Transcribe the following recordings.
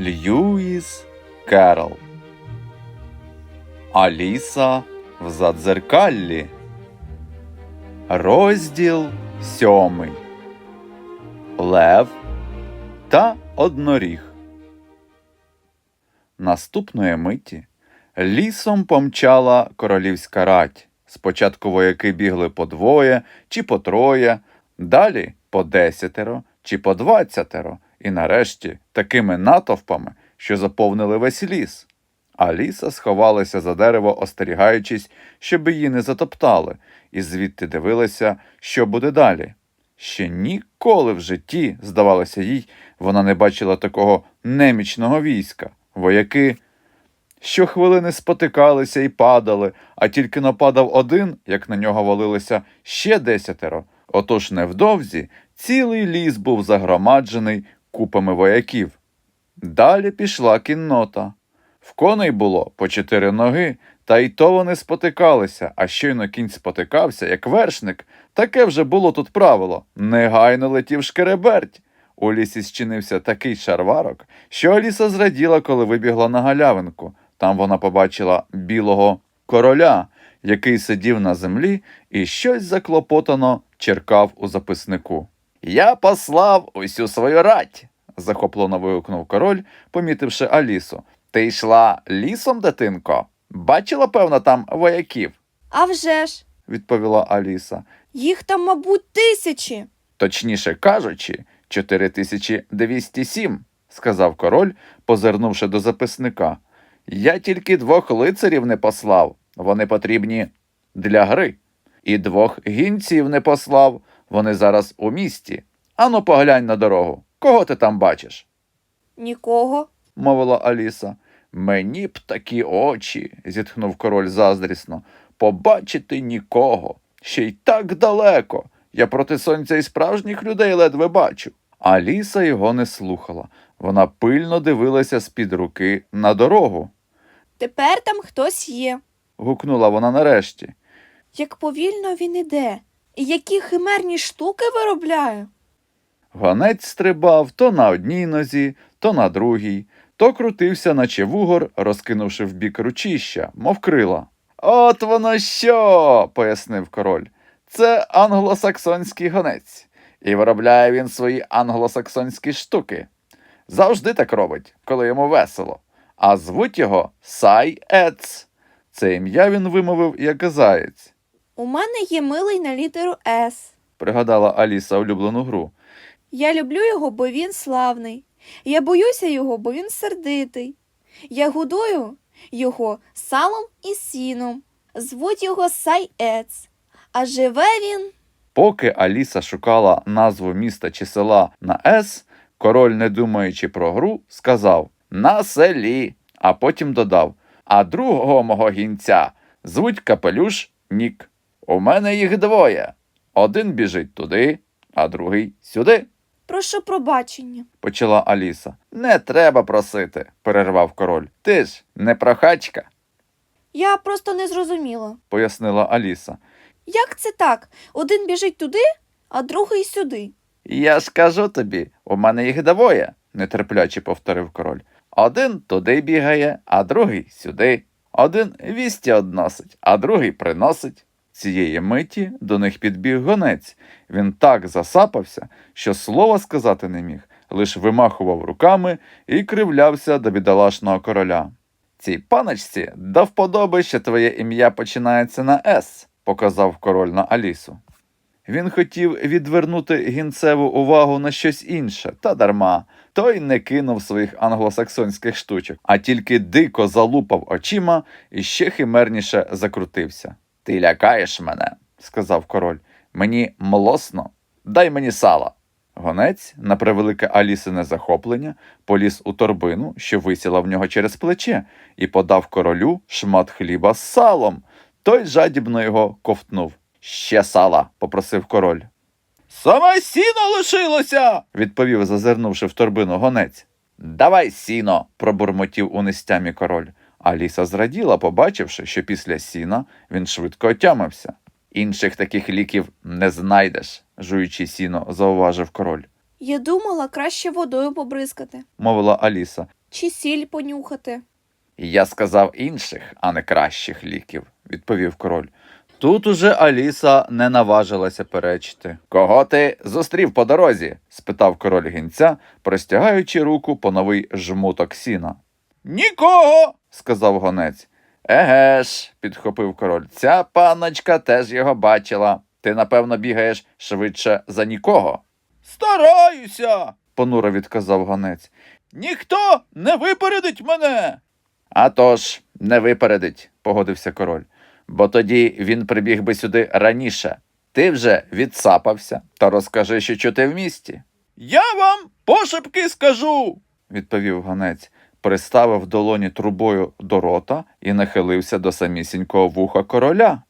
Льюіс Керол. Аліса в задзеркаллі. Розділ сьомий. Лев та одноріг. Наступної миті лісом помчала королівська рать. Спочатку вояки бігли по двоє чи по троє, далі по десятеро чи по двадцятеро, і нарешті такими натовпами, що заповнили весь ліс. Аліса сховалася за дерево, остерігаючись, щоб її не затоптали, і звідти дивилася, що буде далі. Ще ніколи в житті, здавалося їй, вона не бачила такого немічного війська. Вояки щохвилини спотикалися і падали, а тільки нападав один, як на нього валилося ще десятеро. Отож невдовзі цілий ліс був загромаджений купами вояків. Далі пішла кіннота. В коней було по чотири ноги, та й то вони спотикалися, а щойно кінь спотикався, як вершник. Таке вже було тут правило. Негайно летів шкереберть. У лісі зчинився такий шарварок, що Аліса зраділа, коли вибігла на галявинку. Там вона побачила білого короля, який сидів на землі і щось заклопотано черкав у записнику. Я послав усю свою рать. захоплено вигукнув король, помітивши Алісу. Ти йшла лісом, дитинко? Бачила, певно, там вояків, А вже ж, відповіла Аліса. їх там, мабуть, тисячі. Точніше кажучи, 4207, сказав король, позирнувши до записника. Я тільки двох лицарів не послав, вони потрібні для гри. І двох гінців не послав, вони зараз у місті. Ану, поглянь на дорогу. Кого ти там бачиш? Нікого. мовила Аліса. Мені б такі очі, зітхнув король заздрісно, побачити нікого. Ще й так далеко. Я проти сонця і справжніх людей ледве бачу. Аліса його не слухала. Вона пильно дивилася з-під руки на дорогу. Тепер там хтось є. Гукнула вона нарешті. Як повільно він іде, які химерні штуки виробляє. Гонець стрибав то на одній нозі, то на другій, то крутився, наче вугор, розкинувши в бік ручища, мов крила. От воно що, пояснив король. Це англосаксонський гонець, і виробляє він свої англосаксонські штуки. Завжди так робить, коли йому весело. А звуть його Сай Ец. Це ім'я він вимовив як заєць, У мене є милий на літеру С. пригадала Аліса улюблену гру. Я люблю його, бо він славний. Я боюся його, бо він сердитий. Я годую його салом і сіном. Звуть його Сайец. А живе він. Поки Аліса шукала назву міста чи села на С, король, не думаючи про гру, сказав на селі, а потім додав: А другого мого гінця звуть Капелюш Нік. У мене їх двоє. Один біжить туди, а другий сюди, Прошу пробачення. почала Аліса. Не треба просити, перервав король. Ти ж не прохачка, Я просто не зрозуміла. пояснила Аліса. Як це так? Один біжить туди, а другий сюди. Я ж кажу тобі, у мене їх двоє, нетерпляче повторив король. Один туди бігає, а другий сюди. Один вісті односить, а другий приносить. Цієї миті до них підбіг гонець. Він так засапався, що слова сказати не міг, лиш вимахував руками і кривлявся до бідолашного короля. Цій паночці до вподоби, що твоє ім'я починається на С, показав король на Алісу. Він хотів відвернути гінцеву увагу на щось інше, та дарма. Той не кинув своїх англосаксонських штучок, а тільки дико залупав очима і ще химерніше закрутився. Ти лякаєш мене, сказав король. Мені млосно, дай мені сала. Гонець, на превелике Алісине захоплення, поліз у торбину, що висіла в нього через плече, і подав королю шмат хліба з салом. Той жадібно його ковтнув. Ще сала, попросив король. Саме сіно лишилося, відповів, зазирнувши в торбину гонець. Давай сіно, пробурмотів у нестямі король. Аліса зраділа, побачивши, що після сіна він швидко отямився. Інших таких ліків не знайдеш, жуючи сіно, зауважив король, Я думала краще водою побризкати. мовила Аліса. чи сіль понюхати. Я сказав інших, а не кращих ліків, відповів король. Тут уже Аліса не наважилася перечити. Кого ти зустрів по дорозі? спитав король гінця, простягаючи руку по новий жмуток сіна. Нікого, сказав гонець. Еге ж, підхопив король. Ця панночка теж його бачила. Ти, напевно, бігаєш швидше за нікого. Стараюся, понуро відказав гонець. Ніхто не випередить мене. «А тож, не випередить, погодився король, бо тоді він прибіг би сюди раніше. Ти вже відсапався, та розкажи, що чути в місті. Я вам пошепки скажу, відповів гонець, приставив долоні трубою до рота і нахилився до самісінького вуха короля.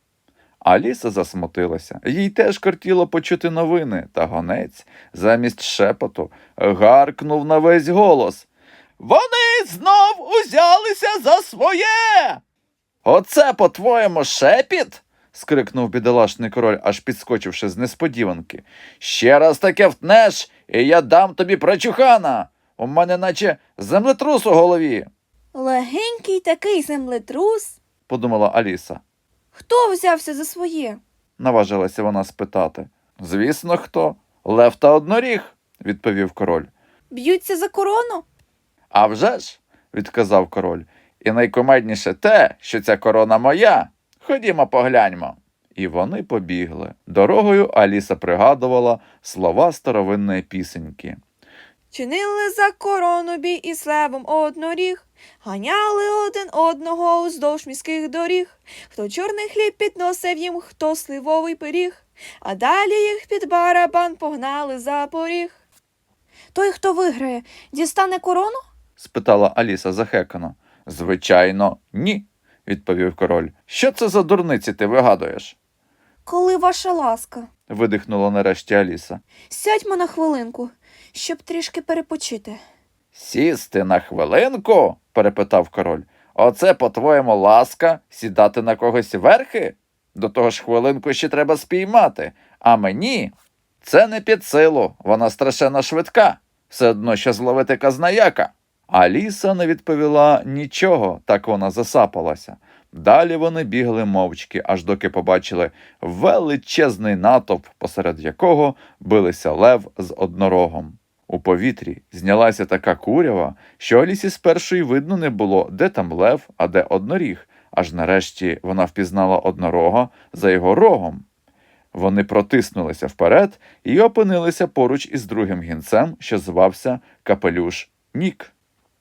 Аліса засмутилася. Їй теж кортіло почути новини, та гонець замість шепоту гаркнув на весь голос. Вони знов узялися за своє. Оце, по-твоєму, шепіт? скрикнув бідолашний король, аж підскочивши з несподіванки. Ще раз таке втнеш, і я дам тобі прочухана. У мене наче землетрус у голові, Легенький такий землетрус. подумала Аліса. Хто взявся за своє? наважилася вона спитати. Звісно, хто? Лев та одноріг, відповів король. Б'ються за корону? «А вже ж», – відказав король. І найкомедніше те, що ця корона моя. Ходімо погляньмо. І вони побігли. Дорогою Аліса пригадувала слова старовинної пісеньки. Чинили за корону бій із левом одноріг, ганяли один одного уздовж міських доріг, хто чорний хліб підносив їм, хто сливовий пиріг, а далі їх під барабан погнали за поріг. Той, хто виграє, дістане корону? спитала Аліса захекано. Звичайно, ні, відповів король. Що це за дурниці ти вигадуєш? Коли ваша ласка. видихнула нарешті Аліса. Сядьмо на хвилинку, щоб трішки перепочити. Сісти на хвилинку? перепитав король. Оце, по-твоєму, ласка, сідати на когось верхи? До того ж хвилинку ще треба спіймати. А мені це не під силу, вона страшенно швидка. Все одно, що зловити казнаяка. Аліса не відповіла нічого, так вона засапалася. Далі вони бігли мовчки, аж доки побачили величезний натовп, посеред якого билися лев з однорогом. У повітрі знялася така курява, що Алісі спершу й видно не було, де там лев, а де одноріг, аж нарешті вона впізнала однорога за його рогом. Вони протиснулися вперед і опинилися поруч із другим гінцем, що звався Капелюш Нік.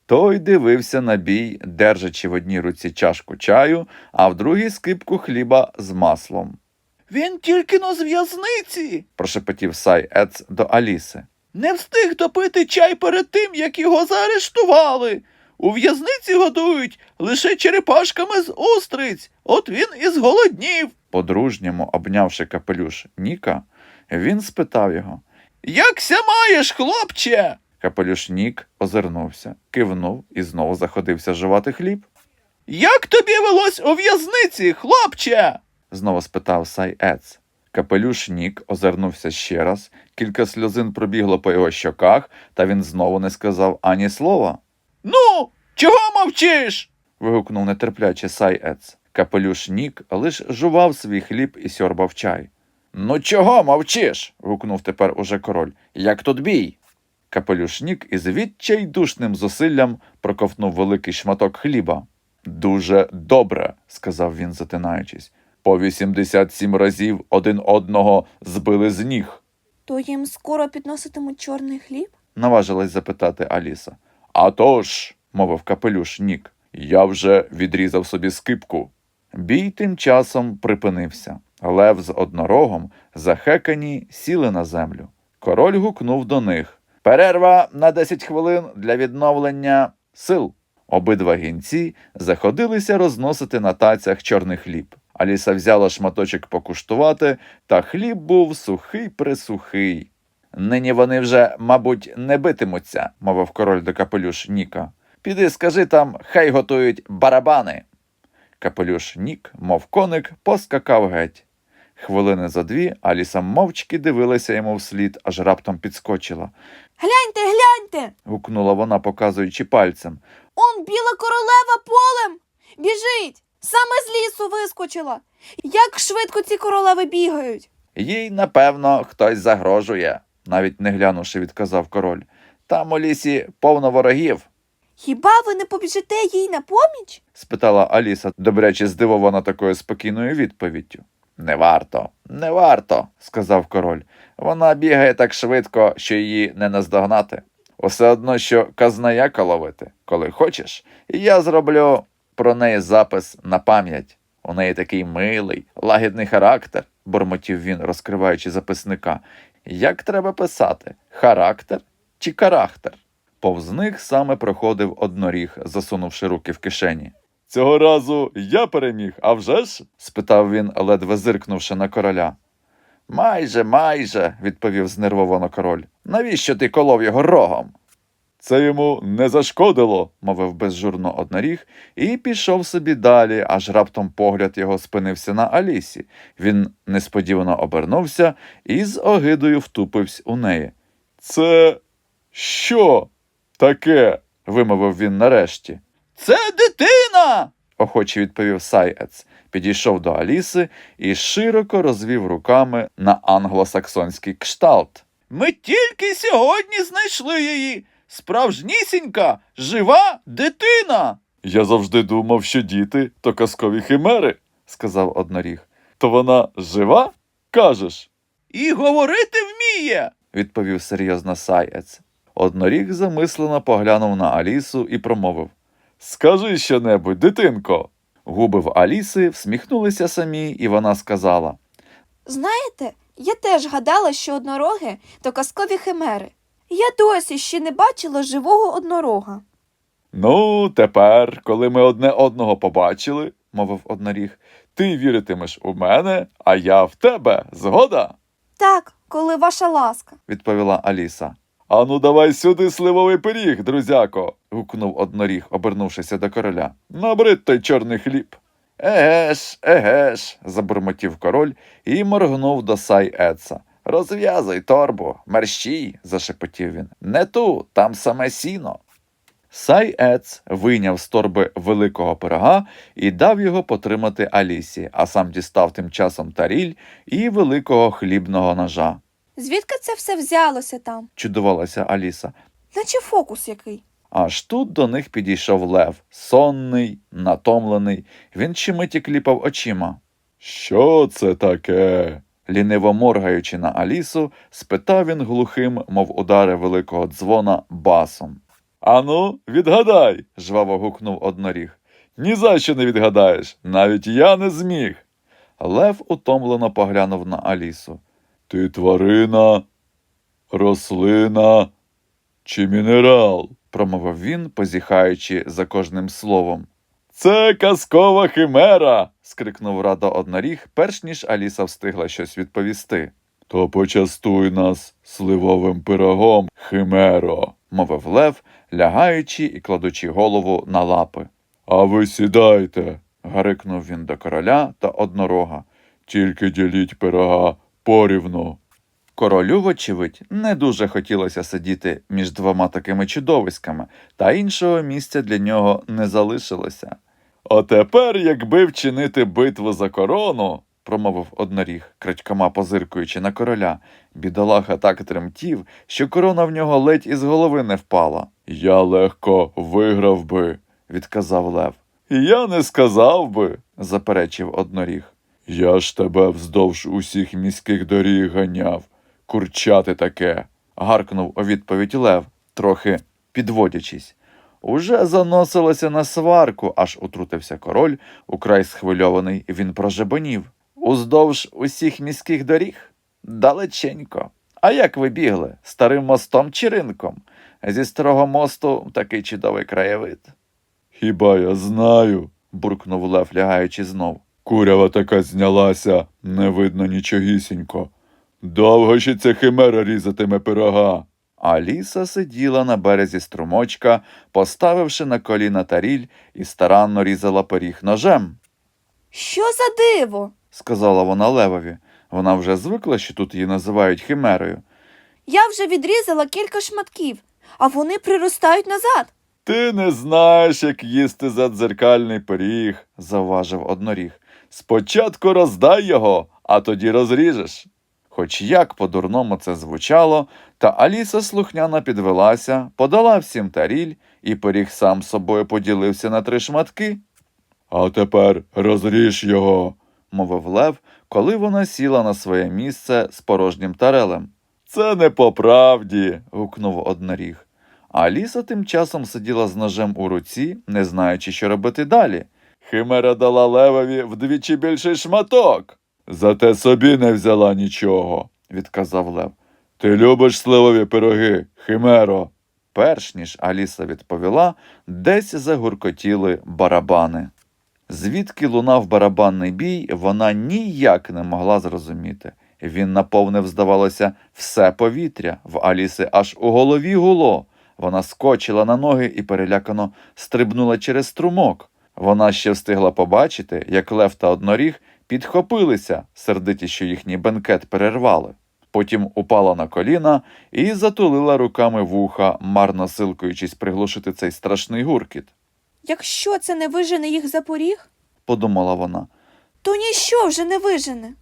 Той дивився на бій, держачи в одній руці чашку чаю, а в другій скипку хліба з маслом. Він тільки но з в'язниці, прошепотів Сай Ец до Аліси. Не встиг допити чай перед тим, як його заарештували. У в'язниці годують лише черепашками з устриць. От він і зголоднів. По-дружньому обнявши капелюш Ніка, він спитав його Якся маєш, хлопче? Капелюш Нік озирнувся, кивнув і знову заходився жувати хліб. Як тобі велось у в'язниці, хлопче? знову спитав Сай Ец. Капелюш Нік озирнувся ще раз, кілька сльозин пробігло по його щоках, та він знову не сказав ані слова. Ну, чого мовчиш? вигукнув нетерпляче Сай Ец. Капелюш Нік лиш жував свій хліб і сьорбав чай. Ну чого мовчиш? гукнув тепер уже король. Як тут бій? Капелюш Нік із відчайдушним зусиллям проковтнув великий шматок хліба. Дуже добре, сказав він, затинаючись. По 87 разів один одного збили з ніг, То їм скоро підноситимуть чорний хліб? наважилась запитати Аліса. «А тож», – мовив капелюш Нік, я вже відрізав собі скипку. Бій тим часом припинився. Лев з однорогом, захекані, сіли на землю. Король гукнув до них Перерва на 10 хвилин для відновлення сил. Обидва гінці заходилися розносити на тацях чорний хліб. Аліса взяла шматочок покуштувати, та хліб був сухий присухий. Нині вони вже, мабуть, не битимуться, мовив король до капелюш Ніка. Піди скажи там, хай готують барабани. Капелюш Нік, мов коник, поскакав геть. Хвилини за дві Аліса мовчки дивилася йому вслід, аж раптом підскочила. Гляньте, гляньте. гукнула вона, показуючи пальцем. Он біла королева полем біжить. Саме з лісу вискочила. Як швидко ці королеви бігають. Їй, напевно, хтось загрожує, навіть не глянувши, відказав король. Там у лісі повно ворогів. Хіба ви не побіжите їй на поміч? спитала Аліса, добряче здивована такою спокійною відповіддю. Не варто, не варто, сказав король. Вона бігає так швидко, що її не наздогнати. Усе одно, що казнаяка ловити. Коли хочеш, я зроблю про неї запис на пам'ять. У неї такий милий, лагідний характер, бурмотів він, розкриваючи записника. Як треба писати? Характер чи карактер? Повз них саме проходив одноріг, засунувши руки в кишені. Цього разу я переміг, а вже ж? спитав він, ледве зиркнувши на короля. Майже, майже, відповів знервовано король. Навіщо ти колов його рогом? Це йому не зашкодило, мовив безжурно одноріг, і пішов собі далі, аж раптом погляд його спинився на Алісі. Він несподівано обернувся і з огидою втупився у неї. Це що таке? вимовив він нарешті. Це дитина. охоче відповів Сайец. Підійшов до Аліси і широко розвів руками на англосаксонський кшталт. Ми тільки сьогодні знайшли її. Справжнісінька, жива дитина. Я завжди думав, що діти то казкові химери, сказав одноріг. То вона жива? кажеш? І говорити вміє, відповів серйозно Саєць. Одноріг замислено поглянув на Алісу і промовив Скажи щонебудь, дитинко. Губи в Аліси всміхнулися самі, і вона сказала Знаєте, я теж гадала, що однороги то казкові химери. Я досі ще не бачила живого однорога. Ну, тепер, коли ми одне одного побачили, мовив одноріг, ти віритимеш у мене, а я в тебе. Згода? Так, коли ваша ласка. відповіла Аліса. Ану, давай сюди сливовий пиріг, друзяко. гукнув одноріг, обернувшися до короля. Набрид той чорний хліб. Еге ж, еге ж, забурмотів король і моргнув до сай Еца. Розв'язуй торбу, мерщій, зашепотів він. Не ту, там саме сіно. Сай Ец вийняв з торби великого пирога і дав його потримати Алісі, а сам дістав тим часом таріль і великого хлібного ножа. Звідки це все взялося там? Чудувалася Аліса. Наче фокус який. Аж тут до них підійшов лев, сонний, натомлений. Він чимиті кліпав очима. Що це таке? Ліниво моргаючи на Алісу, спитав він глухим, мов удари великого дзвона, басом. Ану, відгадай, жваво гукнув одноріг. Ні за що не відгадаєш, навіть я не зміг. Лев утомлено поглянув на Алісу. Ти тварина, рослина чи мінерал? промовив він, позіхаючи за кожним словом. Це казкова химера. скрикнув радо одноріг, перш ніж Аліса встигла щось відповісти. То почастуй нас сливовим пирогом, химеро, мовив лев, лягаючи і кладучи голову на лапи. А ви сідайте, гарикнув він до короля та однорога. Тільки діліть пирога порівну. Королю, вочевидь, не дуже хотілося сидіти між двома такими чудовиськами, та іншого місця для нього не залишилося. А тепер, якби вчинити битву за корону, промовив одноріг, крадькома позиркуючи на короля, бідолаха так тремтів, що корона в нього ледь із голови не впала. Я легко виграв би, відказав лев. Я не сказав би, заперечив одноріг. Я ж тебе вздовж усіх міських доріг ганяв. Курчати таке, гаркнув у відповідь Лев, трохи підводячись. Уже заносилося на сварку, аж утрутився король, украй схвильований, він прожебонів. Уздовж усіх міських доріг? Далеченько. А як ви бігли? Старим мостом чи ринком? Зі старого мосту такий чудовий краєвид. Хіба я знаю? буркнув Лев, лягаючи знов. Курява така знялася, не видно нічогісінько. Довго ще ця химера різатиме пирога. Аліса сиділа на березі струмочка, поставивши на коліна таріль і старанно різала пиріг ножем, Що за диво? сказала вона Левові. Вона вже звикла, що тут її називають химерою. Я вже відрізала кілька шматків, а вони приростають назад. Ти не знаєш, як їсти задзеркальний пиріг, завважив одноріг. Спочатку роздай його, а тоді розріжеш. Хоч як по-дурному це звучало, та Аліса слухняно підвелася, подала всім таріль, і пиріг сам собою поділився на три шматки. А тепер розріж його, мовив Лев, коли вона сіла на своє місце з порожнім тарелем. Це не по правді. гукнув одноріг. Аліса тим часом сиділа з ножем у руці, не знаючи, що робити далі. Химера дала левові вдвічі більший шматок. Зате собі не взяла нічого, відказав Лев. Ти любиш сливові пироги, Химеро. Перш ніж Аліса відповіла, десь загуркотіли барабани. Звідки лунав барабанний бій, вона ніяк не могла зрозуміти. Він наповнив, здавалося, все повітря, в Аліси аж у голові гуло. Вона скочила на ноги і перелякано стрибнула через струмок. Вона ще встигла побачити, як лев та одноріг підхопилися, сердиті, що їхній бенкет перервали. Потім упала на коліна і затулила руками вуха, марно силкуючись приглушити цей страшний гуркіт. Якщо це не вижене їх за поріг, Подумала вона. то ніщо вже не вижене.